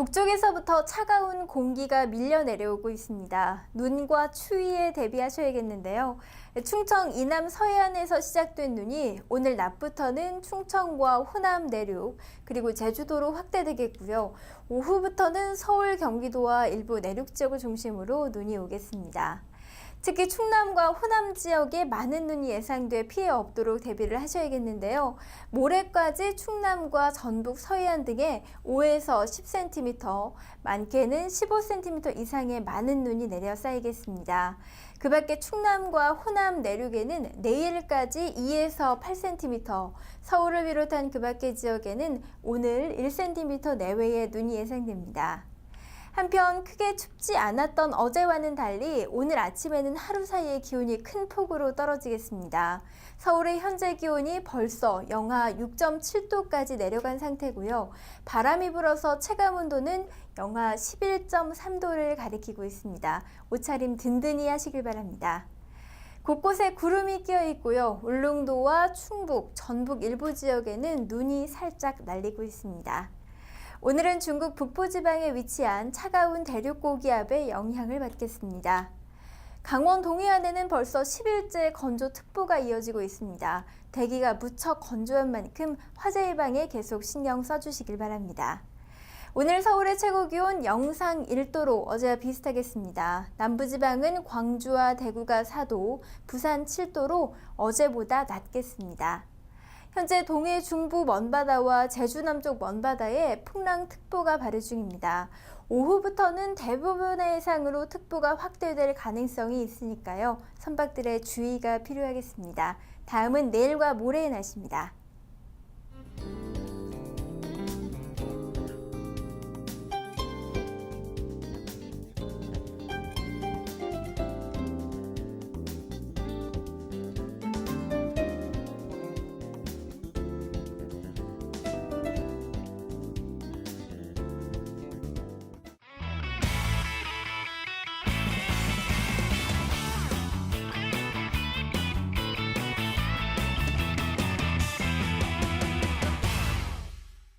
북쪽에서부터 차가운 공기가 밀려 내려오고 있습니다. 눈과 추위에 대비하셔야겠는데요. 충청 이남 서해안에서 시작된 눈이 오늘 낮부터는 충청과 호남 내륙 그리고 제주도로 확대되겠고요. 오후부터는 서울, 경기도와 일부 내륙 지역을 중심으로 눈이 오겠습니다. 특히 충남과 호남 지역에 많은 눈이 예상돼 피해 없도록 대비를 하셔야겠는데요. 모레까지 충남과 전북 서해안 등에 5에서 10cm, 많게는 15cm 이상의 많은 눈이 내려 쌓이겠습니다. 그 밖에 충남과 호남 내륙에는 내일까지 2에서 8cm, 서울을 비롯한 그 밖의 지역에는 오늘 1cm 내외의 눈이 예상됩니다. 한편 크게 춥지 않았던 어제와는 달리 오늘 아침에는 하루 사이에 기온이 큰 폭으로 떨어지겠습니다. 서울의 현재 기온이 벌써 영하 6.7도까지 내려간 상태고요. 바람이 불어서 체감 온도는 영하 11.3도를 가리키고 있습니다. 옷차림 든든히 하시길 바랍니다. 곳곳에 구름이 끼어 있고요. 울릉도와 충북, 전북 일부 지역에는 눈이 살짝 날리고 있습니다. 오늘은 중국 북부지방에 위치한 차가운 대륙 고기압의 영향을 받겠습니다. 강원 동해안에는 벌써 10일째 건조특보가 이어지고 있습니다. 대기가 무척 건조한 만큼 화재 예방에 계속 신경 써주시길 바랍니다. 오늘 서울의 최고 기온 영상 1도로 어제와 비슷하겠습니다. 남부지방은 광주와 대구가 4도, 부산 7도로 어제보다 낮겠습니다. 현재 동해 중부 먼바다와 제주 남쪽 먼바다에 풍랑특보가 발효 중입니다. 오후부터는 대부분의 해상으로 특보가 확대될 가능성이 있으니까요. 선박들의 주의가 필요하겠습니다. 다음은 내일과 모레의 날씨입니다.